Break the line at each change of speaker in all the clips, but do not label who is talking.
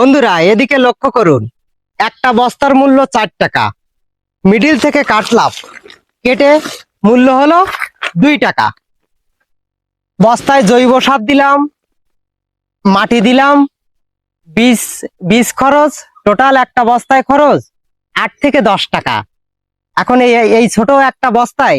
বন্ধুরা, এদিকে লক্ষ্য করুন, একটা বস্তার মূল্য চার টাকা। মিডিল থেকে কাটলাম কেটে মূল্য হলো দুই টাকা। বস্তায় জৈব সার দিলাম, মাটি দিলাম, বীজ বীজ খরচ, টোটাল একটা বস্তায় খরচ আট থেকে দশ টাকা। এখন এই এই ছোট একটা বস্তায়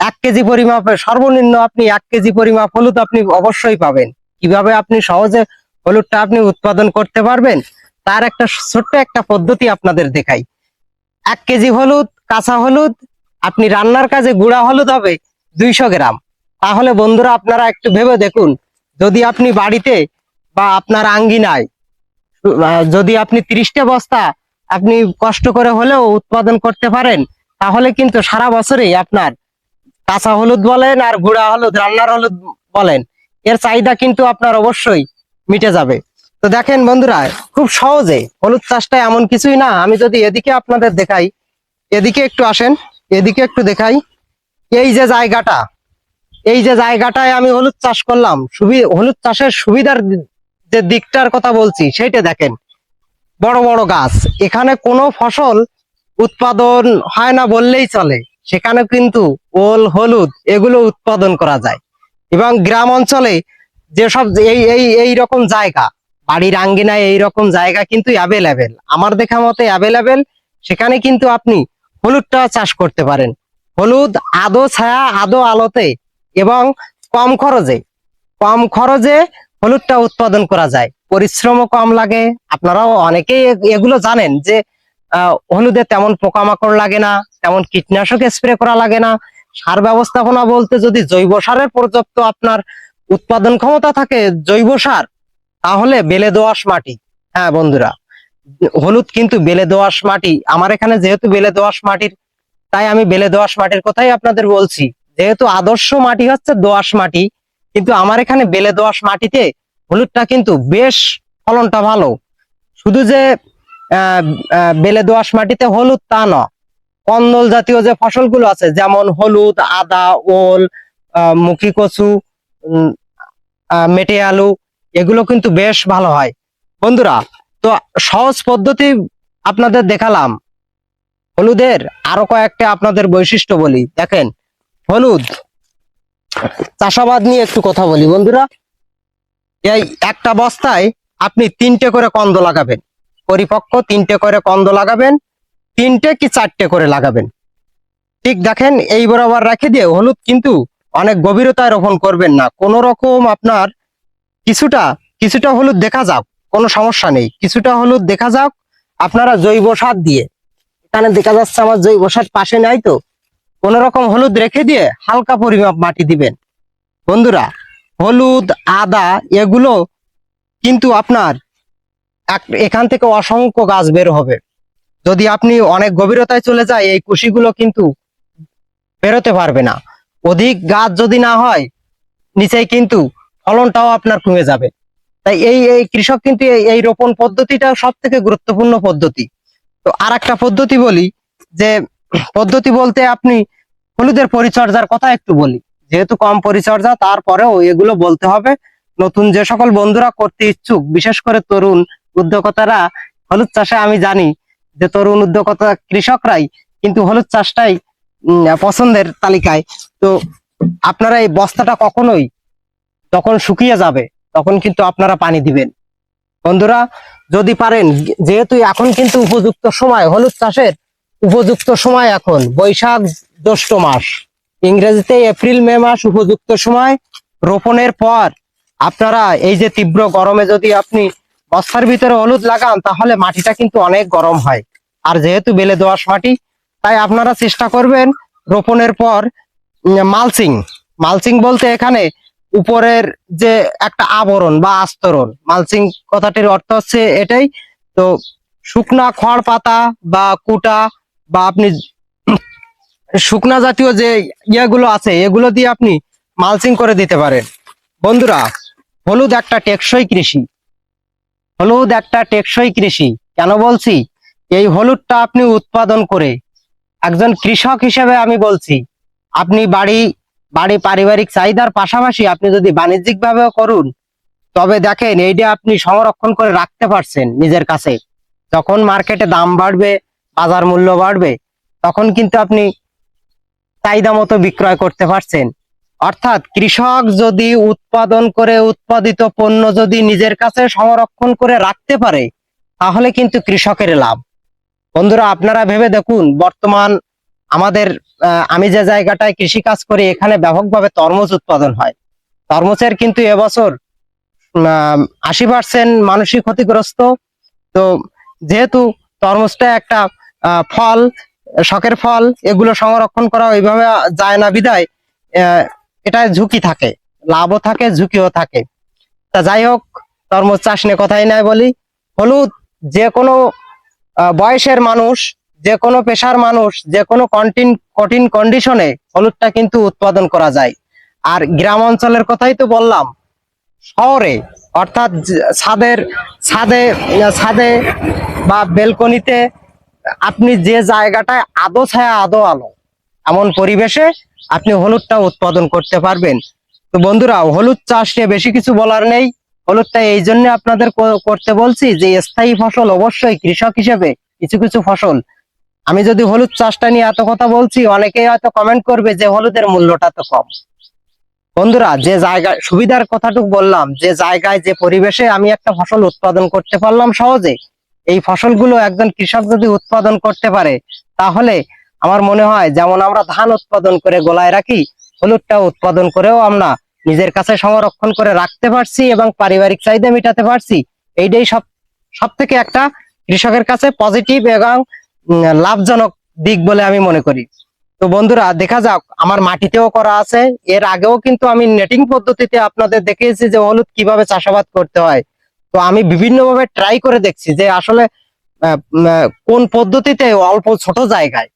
এক কেজি পরিমাপ, সর্বনিম্ন আপনি এক কেজি পরিমাপ হলুদ আপনি অবশ্যই পাবেন। কীভাবে আপনি সহজে হলুদটা আপনি উৎপাদন করতে পারবেন। তার একটা ছোট্ট একটা পদ্ধতি আপনাদের দেখাই। এক কেজি হলুদ, কাঁচা হলুদ, আপনি রান্নার কাজে গুঁড়া হলুদ হবে দুইশো গ্রাম। তাহলে বন্ধুরা আপনারা একটু ভেবে দেখুন, যদি আপনি বাড়িতে বা আপনার আঙ্গিনায় যদি আপনি ত্রিশটা বস্তা আপনি কষ্ট করে হলেও উৎপাদন করতে পারেন, তাহলে কিন্তু সারা বছরেই আপনার কাঁচা হলুদ বলেন আর গুঁড়া হলুদ, রান্নার হলুদ বলেন। এর চাহিদা কিন্তু আপনার অবশ্যই মিটে যাবে। তো দেখেন বন্ধুরা, খুব সহজে হলুদ চাষটা এমন কিছুই না। আমি যদি এদিকে আপনাদের দেখাই, এদিকে একটু আসেন, এদিকে একটু দেখাই। এই যে জায়গাটা, এই যে জায়গাটায় আমি হলুদ চাষ করলাম হলুদ চাষের সুবিধার যে দিকটার কথা বলছি, সেইটা দেখেন। বড় বড় গাছ। এখানে কোনো ফসল উৎপাদন হয় না বললেই চলে। সেখানে কিন্তু ওল, হলুদ, এগুলো উৎপাদন করা যায়। এবং গ্রাম অঞ্চলে যেসব এই এই এই রকম জায়গা, বাড়ির আঙ্গিনায় এই রকম জায়গা কিন্তু অ্যাভেলেবেল আমার দেখা মতে অ্যাভেলেবেল সেখানে কিন্তু আপনি হলুদটা চাষ করতে পারেন। হলুদ আদো ছায়া, আদো আলোতে এবং কম খরচে কম খরচে হলুদটা উৎপাদন করা যায়। পরিশ্রমও কম লাগে। আপনারাও অনেকেই এগুলো জানেন যে হলুদে তেমন পোকামাকড় লাগে না, তেমন কীটনাশক স্প্রে করা লাগে না। সার ব্যবস্থাপনা বলতে যদি জৈব সারের পর্যাপ্ত আপনার উৎপাদন ক্ষমতা থাকে জৈব সার, তাহলে বেলে দোআঁশ মাটি। হ্যাঁ বন্ধুরা, হলুদ কিন্তু বেলে দোআঁশ মাটি। আমার এখানে যেহেতু বেলে দোআঁশ মাটির, তাই আমি বেলে দোআঁশ মাটির কথাই আপনাদের বলছি। যেহেতু আদর্শ মাটি হচ্ছে দোআঁশ মাটি, কিন্তু আমার এখানে বেলে দোআঁশ মাটিতে হলুদটা কিন্তু বেশ ফলনটা ভালো। শুধু যে বেলে দোআঁশ মাটিতে হলুদ তা না, কন্দল জাতীয় যে ফসলগুলো আছে, যেমন হলুদ, আদা, ওল মুখী কচু মেটে আলু, এগুলো কিন্তু বেশ ভালো হয়। বন্ধুরা, তো সহজ পদ্ধতি আপনাদের দেখালাম। হলুদের আরও কয়েকটা আপনাদের বৈশিষ্ট্য বলি। দেখেন, হলুদ। চাষাবাদ নিয়ে একটু কথা বলি, বন্ধুরা। এই একটা বস্তায় আপনি তিনটে করে কন্দ লাগাবেন। পরিপক্ক তিনটে করে কন্দ লাগাবেন, তিনটে কি চারটে করে লাগাবেন? ঠিক দেখেন, এই বরাবর রেখে দিয়ে হলুদ কিন্তু অনেক গভীরতায় রোপণ করবেন না। কোন রকম আপনার কিছুটা কিছুটা হলুদ দেখা যাক, কোনো সমস্যা নেই। কিছুটা হলুদ দেখা যাক আপনারা জৈব সার দিয়ে। এখানে দেখা যাচ্ছে আমার জৈব সার পাশে নাই তো। কোন রকম হলুদ রেখে দিয়ে হালকা পরিমাপ মাটি দিবেন। বন্ধুরা, হলুদ, আদা এগুলো কিন্তু আপনার এখান থেকে অসংখ্য গাছ বের হবে। যদি আপনি অনেক গভীরতায় চলে যায়, এই কুশিগুলো কিন্তু বেরোতে পারবে না। অধিক গাছ যদি না হয়, নিচেই কিন্তু ফলনটাও আপনার কমে যাবে। তাই এই এই কৃষক কিন্তু এই- রোপণ পদ্ধতিটা সব থেকে গুরুত্বপূর্ণ পদ্ধতি। তো আর একটা পদ্ধতি বলি, যে পদ্ধতি বলতে আপনি হলুদের পরিচর্যার কথা একটু বলি। যেহেতু কম পরিচর্যা, তারপরেও এগুলো বলতে হবে। নতুন যে সকল বন্ধুরা করতে ইচ্ছুক, বিশেষ করে তরুণ উদ্যোক্তারা, হলুদ চাষে আমি জানি যে তরুণ উদ্যোক্তা কৃষকরাই কিন্তু হলুদ চাষটাই পছন্দের তালিকায়। তো আপনারা এই বস্তাটা কখনোই যখন শুকিয়ে যাবে, তখন কিন্তু আপনারা পানি দিবেন। বন্ধুরা, যদি পারেন, যেহেতু এখন কিন্তু উপযুক্ত সময়, হলুদ চাষের উপযুক্ত সময় এখন, বৈশাখ জ্যৈষ্ঠ মাস। ইংরেজিতে এপ্রিল, মে মাস উপযুক্ত সময়। রোপণের পর আপনারা এই যে তীব্র গরমে যদি আপনি বস্তার ভিতরে হলুদ লাগান, তাহলে মাটিটা কিন্তু অনেক গরম হয়। আর যেহেতু বেলে দোআঁশ মাটি তাই আপনারা চেষ্টা করবেন রোপণের পর মালচিং। মালচিং বলতে এখানে উপরের যে একটা আবরণ বা আস্তরণ, মালচিং কথাটির অর্থ হচ্ছে এটাই। তো শুকনা খড় পাতা বা কুটা বা আপনি শুকনা জাতীয় যে ইয়েগুলো আছে, এগুলো দিয়ে আপনি মালচিং করে দিতে পারেন। বন্ধুরা, হলুদ একটা টেকসই কৃষি। হলুদ একটা টেকসই কৃষি। কেন বলছি? এই হলুদটা আপনি উৎপাদন করে একজন কৃষক হিসেবে আমি বলছি, আপনি বাড়ি বাড়ি পারিবারিক চাহিদার পাশাপাশি আপনি যদি বাণিজ্যিক ভাবেও করুন, তবে দেখেন এইটা আপনি সংরক্ষণ করে রাখতে পারছেন নিজের কাছে। যখন মার্কেটে দাম বাড়বে, বাজার মূল্য বাড়বে, তখন কিন্তু আপনি চাহিদা মতো বিক্রয় করতে পারছেন। অর্থাৎ কৃষক যদি উৎপাদন করে উৎপাদিত পণ্য যদি নিজের কাছে সংরক্ষণ করে রাখতে পারে, তাহলে কিন্তু কৃষকের লাভ। বন্ধুরা, আপনারা ভেবে দেখুন, বর্তমান আমাদের আমি যে জায়গাটায় কৃষি কাজ করি, এখানে ব্যাপকভাবে তরমুজ উৎপাদন হয়। তরমুজের কিন্তু এবছর আশি পার্সেন্ট মানুষই ক্ষতিগ্রস্ত। তো যেহেতু তরমুজটা একটা ফল, শখের ফল, এগুলো সংরক্ষণ করা ওইভাবে যায় না বিদায় এটা ঝুঁকি থাকে, লাভও থাকে, ঝুঁকিও থাকে। তা যাই হোক, তরমুজ চাষ নিয়ে কথাই নাই বলি। হলুদ যে কোনো বয়সের মানুষ, যে কোনো পেশার মানুষ, যে কোনো কন্টিন, কঠিন কন্ডিশনে হলুদটা কিন্তু উৎপাদন করা যায়। আর গ্রাম অঞ্চলের কথাই তো বললাম, শহরে, অর্থাৎ ছাদের, ছাদে ছাদে বা বেলকনিতে আপনি যে জায়গাটায় আদো ছায়া, আদো আলো, এমন পরিবেশে আপনি হলুদটা উৎপাদন করতে পারবেন। তো বন্ধুরা, হলুদ চাষ নিয়ে বেশি কিছু বলার নেই। হলুদটা এই জন্য আপনাদের করতে বলছি যে স্থায়ী ফসল অবশ্যই কৃষক হিসেবে কিছু কিছু ফসল। আমি যদি হলুদ চাষটা নিয়ে এত কথা বলছি, অনেকেই হয়তো কমেন্ট করবে যে হলুদের মূল্যটা তো কম। বন্ধুরা, যে জায়গায় সুবিধার কথাটুকু বললাম, যে জায়গায়, যে পরিবেশে আমি একটা ফসল উৎপাদন করতে পারলাম সহজে, এই ফসলগুলো একজন কৃষক যদি উৎপাদন করতে পারে, তাহলে আমার মনে হয় যেমন আমরা ধান উৎপাদন করে গোলায় রাখি হলুদটা উৎপাদন করেও আমরা নিজের কাছে সংরক্ষণ করে রাখতে পারছি এবং পারিবারিক চাহিদা মেটাতে পারছি। এইটাই সব সব থেকে একটা কৃষকের কাছে পজিটিভ এবং লাভজনক দিক বলে আমি মনে করি। তো বন্ধুরা, দেখা যাক, আমার মাটিতেও করা আছে। এর আগেও কিন্তু আমি নেটিং পদ্ধতিতে আপনাদের দেখিয়েছি যে হলুদ কীভাবে চাষাবাদ করতে হয়। তো আমি বিভিন্নভাবে ট্রাই করে দেখছি যে আসলে কোন পদ্ধতিতে অল্প ছোট জায়গায়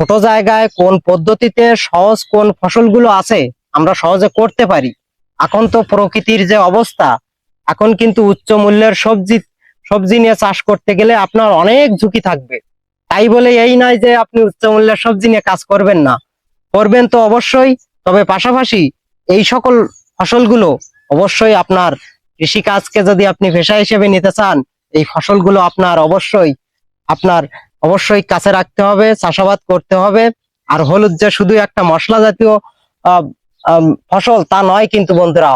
ছোট জায়গায় কোন পদ্ধতিতে সহজ কোন ফসলগুলো আছে আমরা সহজে করতে পারি। এখন তো প্রকৃতির যে অবস্থা, এখন কিন্তু উচ্চ মূল্যের সবজি সবজি নিয়ে চাষ করতে গেলে আপনার অনেক ঝুঁকি থাকবে। তাই বলে এই নয় যে আপনি উচ্চ মূল্যের সবজি নিয়ে কাজ করবেন না। করবেন তো অবশ্যই, তবে পাশাপাশি এই সকল ফসলগুলো অবশ্যই আপনার কৃষি কাজকে যদি আপনি পেশা হিসেবে নিতে চান, এই ফসলগুলো আপনার অবশ্যই আপনার অবশ্যই কাছে রাখতে হবে, চাষাবাদ করতে হবে। আর হলুদ যে শুধু একটা মশলা জাতীয় ফসল তা নয় কিন্তু বন্ধুরা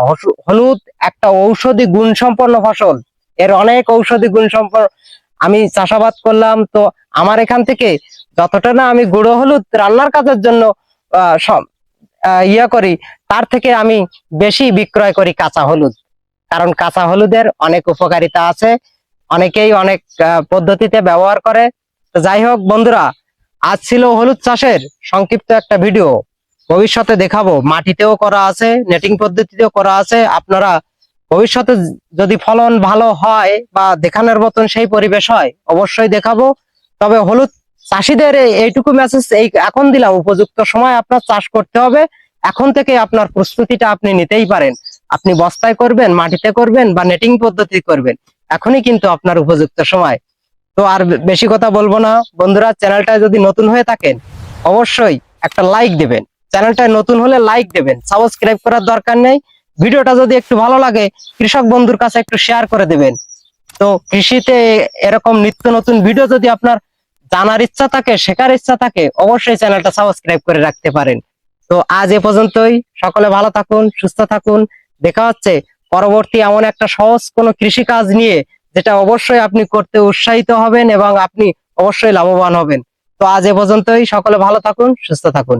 হলুদ একটা ঔষধি গুণ সম্পন্ন ফসল। এর অনেক ঔষধি গুণ সম্পন্ন আমি চাষাবাদ করলাম, তো আমার এখান থেকে যতটা না আমি গুঁড়ো হলুদ রান্নার কাজের জন্য ইয়া করি, তার থেকে আমি বেশি বিক্রয় করি কাঁচা হলুদ। কারণ কাঁচা হলুদের অনেক উপকারিতা আছে, অনেকেই অনেক পদ্ধতিতে ব্যবহার করে। যাই হোক বন্ধুরা, আজ ছিল হলুদ চাষের সংক্ষিপ্ত একটা ভিডিও। ভবিষ্যতে দেখাবো। মাটিতেও করা আছে নেটিং পদ্ধতিতেও করা আছে। আপনারা ভবিষ্যতে যদি ফলন ভালো হয় বা দেখানোর মতন সেই পরিবেশ হয়, অবশ্যই দেখাবো। তবে হলুদ চাষিদের এইটুকু মেসেজ এই এখন দিলাম, উপযুক্ত সময় আপনার চাষ করতে হবে। এখন থেকে আপনার প্রস্তুতিটা আপনি নিতেই পারেন। আপনি বস্তায় করবেন, মাটিতে করবেন বা নেটিং পদ্ধতি করবেন। এখনই কিন্তু আপনার উপযুক্ত সময়। তো আর বেশি কথা বলব না। বন্ধুরা চ্যানেলটা যদি নতুন হয়ে থাকেন, অবশ্যই একটা লাইক দেবেন। চ্যানেলটা নতুন হলে লাইক দেবেন সাবস্ক্রাইব করার দরকার নেই। ভিডিওটা যদি একটু ভালো লাগে, কৃষক বন্ধুর কাছে একটু শেয়ার করে দেবেন। তো কৃষিতে এরকম নিত্য নতুন ভিডিও যদি আপনার জানার ইচ্ছা থাকে, শেখার ইচ্ছা থাকে, অবশ্যই চ্যানেলটা সাবস্ক্রাইব করে রাখতে পারেন। তো আজ এ পর্যন্তই। সকলে ভালো থাকুন, সুস্থ থাকুন। দেখা হচ্ছে পরবর্তী এমন একটা সহজ কোনো কৃষি কাজ নিয়ে, যেটা অবশ্যই আপনি করতে উৎসাহিত হবেন এবং আপনি অবশ্যই লাভবান হবেন। তো আজ এ পর্যন্তই। সকলে ভালো থাকুন, সুস্থ থাকুন।